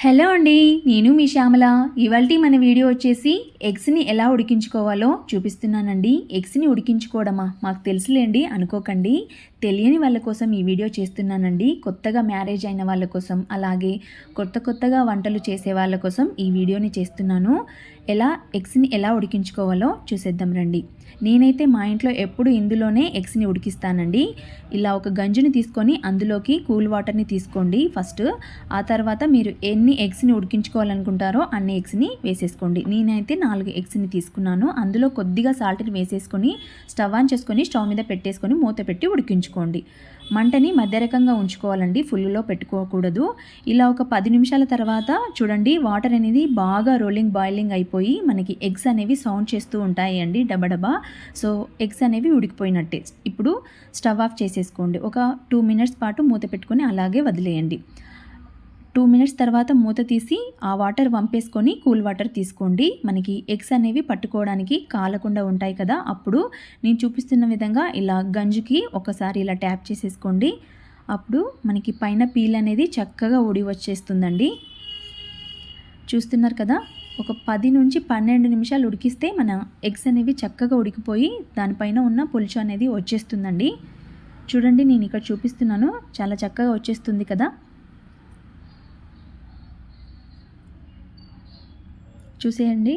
Hello అండి నేను మీ శ్యామల. ఇవాళ మన వీడియో వచ్చేసి ఎగ్స్ని ఎలా ఉడికించుకోవాలో చూపిస్తున్నానండి. ఎగ్స్ని ఉడికించుకోవడమా? మాకు తెలుసులేండి అనుకోకండి. తెలియని వాళ్ళ కోసం ఈ వీడియో చేస్తున్నానండి. కొత్తగా మ్యారేజ్ అయిన వాళ్ళ కోసం అలాగే కొత్త కొత్తగా వంటలు చేసే వాళ్ళ కోసం ఈ వీడియోని చేస్తున్నాను. ఎలా ఎగ్స్ని ఎలా ఉడికించుకోవాలో చూసేద్దాం రండి. నేనైతే మా ఇంట్లో ఎప్పుడు ఇందులోనే ఎగ్స్ని ఉడికిస్తానండి. ఇలా ఒక గంజుని తీసుకొని అందులోకి కూల్ వాటర్ని తీసుకోండి ఫస్ట్. ఆ తర్వాత మీరు ఎన్ని ఎగ్స్ని ఉడికించుకోవాలనుకుంటారో అన్ని ఎగ్స్ని వేసేసుకోండి. నేనైతే నాలుగు ఎగ్స్ని తీసుకున్నాను. అందులో కొద్దిగా సాల్ట్ని వేసేసుకొని స్టవ్ ఆన్ చేసుకొని స్టవ్ మీద పెట్టేసుకొని మూత పెట్టి ఉడికించుకోండి. మంటని మధ్యరకంగా ఉంచుకోవాలండి ఫుల్లో పెట్టుకోకూడదు. ఇలా ఒక పది నిమిషాల తర్వాత చూడండి వాటర్ అనేది బాగా రోలింగ్ బాయిలింగ్ అయిపోయి మనకి ఎగ్స్ అనేవి సౌండ్ చేస్తూ ఉంటాయి అండి డబడబా. సో ఎగ్స్ అనేవి ఉడికిపోయినట్టే. ఇప్పుడు స్టవ్ ఆఫ్ చేసేసుకోండి. ఒక టూ మినిట్స్ పాటు మూత పెట్టుకొని అలాగే వదిలేయండి. టూ మినిట్స్ తర్వాత మూత తీసి ఆ వాటర్ వంపేసుకొని కూల్ వాటర్ తీసుకోండి. మనకి ఎగ్స్ అనేవి పట్టుకోవడానికి కాలకుండా ఉంటాయి కదా అప్పుడు నేను చూపిస్తున్న విధంగా ఇలా గంజుకి ఒకసారి ఇలా ట్యాప్ చేసేసుకోండి. అప్పుడు మనకి పైన పీల్ అనేది చక్కగా ఉడి వచ్చేస్తుందండి. చూస్తున్నారు కదా ఒక పది నుంచి పన్నెండు నిమిషాలు ఉడికిస్తే మన ఎగ్స్ అనేవి చక్కగా ఉడికిపోయి దానిపైన ఉన్న పులుసు అనేది వచ్చేస్తుందండి. చూడండి నేను ఇక్కడ చూపిస్తున్నాను. చాలా చక్కగా వచ్చేస్తుంది కదా. చూసేయండి.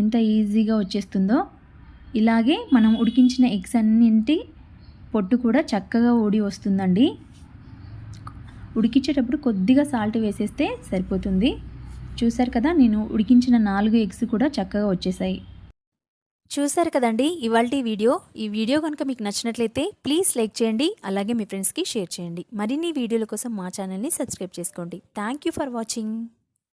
ఎంత ఈజీగా వచ్చేస్తుందో. ఇలాగే మనం ఉడికించిన ఎగ్స్ అన్నింటి పొట్టు కూడా చక్కగా ఊడి వస్తుందండి. ఉడికించేటప్పుడు కొద్దిగా సాల్ట్ వేసేస్తే సరిపోతుంది. చూశారు కదా నేను ఉడికించిన నాలుగు ఎగ్స్ కూడా చక్కగా వచ్చేసాయి. చూశారు కదండి ఇవాళ వీడియో. ఈ వీడియో కనుక మీకు నచ్చినట్లయితే ప్లీజ్ లైక్ చేయండి అలాగే మీ ఫ్రెండ్స్కి షేర్ చేయండి. మరిన్ని వీడియోల కోసం మా ఛానల్ని సబ్స్క్రైబ్ చేసుకోండి. Thank you for watching.